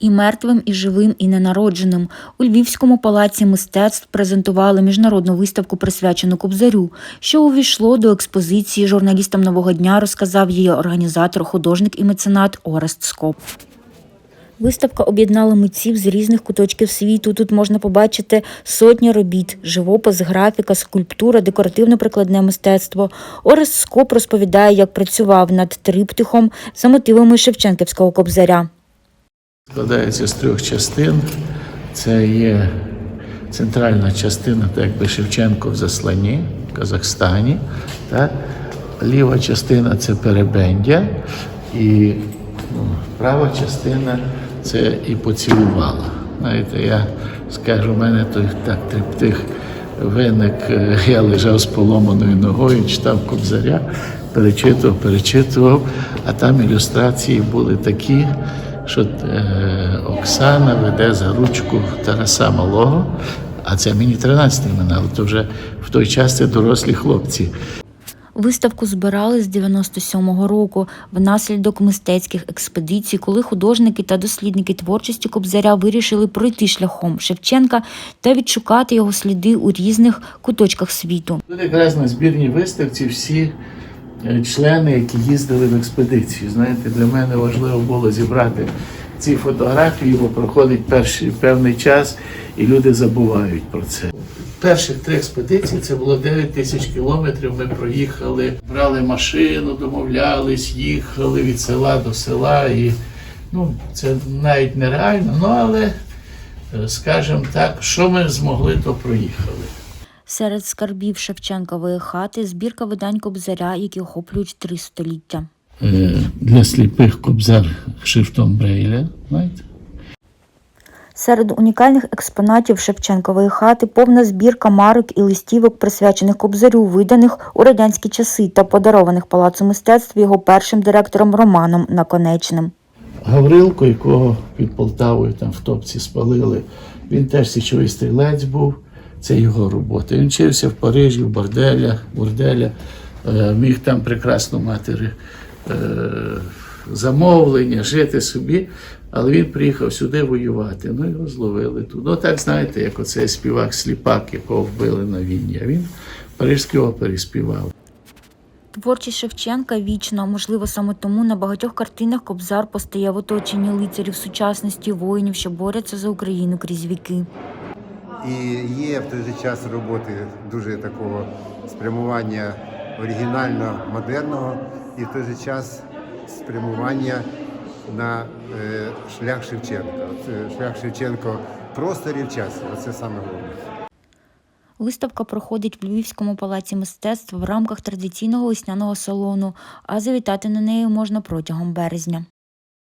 І мертвим, і живим, і ненародженим. У Львівському палаці мистецтв презентували міжнародну виставку, присвячену Кобзарю, що увійшло до експозиції журналістам нового дня, розказав її організатор, художник і меценат Орест Скоп. Виставка об'єднала митців з різних куточків світу. Тут можна побачити сотні робіт: живопис, графіка, скульптура, декоративно-прикладне мистецтво. Орест Скоп розповідає, як працював над триптихом за мотивами Шевченківського кобзаря. Складається з трьох частин. Це є центральна частина, так якби Шевченко в засланні в Казахстані. Так? Ліва частина це перебендя, і ну, права частина це і поцілувала. Знаєте, я скажу, в мене той так триптих виник, е, я лежав з поломаною ногою, читав кобзаря, перечитував, перечитував, а там ілюстрації були такі, що е, Оксана веде за ручку Тараса Малого, а це мені 13 минало, то вже в той час це дорослі хлопці. Виставку збирали з 97-го року внаслідок мистецьких експедицій, коли художники та дослідники творчості Кобзаря вирішили пройти шляхом Шевченка та відшукати його сліди у різних куточках світу. Тут якраз на збірній виставці всі члени, які їздили в експедицію. Знаєте, для мене важливо було зібрати ці фотографії, бо проходить перший певний час, і люди забувають про це. Перших три експедиції це було 9 тисяч кілометрів. Ми проїхали, брали машину, домовлялись, їхали від села до села. І ну, це навіть нереально, ну але, е, скажімо так, що ми змогли, то проїхали. Серед скарбів Шевченкової хати збірка видань Кобзаря, які охоплюють три століття. Е, для сліпих кобзар шрифтом Брейля. Знаєте? Серед унікальних експонатів Шевченкової хати повна збірка марок і листівок, присвячених Кобзарю, виданих у радянські часи та подарованих Палацу мистецтв його першим директором Романом Наконечним. Гаврилко, якого під Полтавою там в топці спалили, він теж січовий стрілець був. Це його робота. Він вчився в Парижі, в борделя, борделя, е, міг там прекрасно мати е, замовлення, жити собі, але він приїхав сюди воювати. Ну його зловили тут. Ну так знаєте, як оцей співак сліпак, якого вбили на війні. А він в Паризькій опері співав. Творчість Шевченка вічна, можливо, саме тому на багатьох картинах Кобзар постає в оточенні лицарів сучасності, воїнів, що борються за Україну крізь віки. І є в той же час роботи дуже такого спрямування оригінально модерного, і в той же час спрямування на е, шлях Шевченка. Е, шлях Шевченко в просторі в. Оце саме головне. Виставка проходить в Львівському палаці мистецтв в рамках традиційного весняного салону, а завітати на неї можна протягом березня.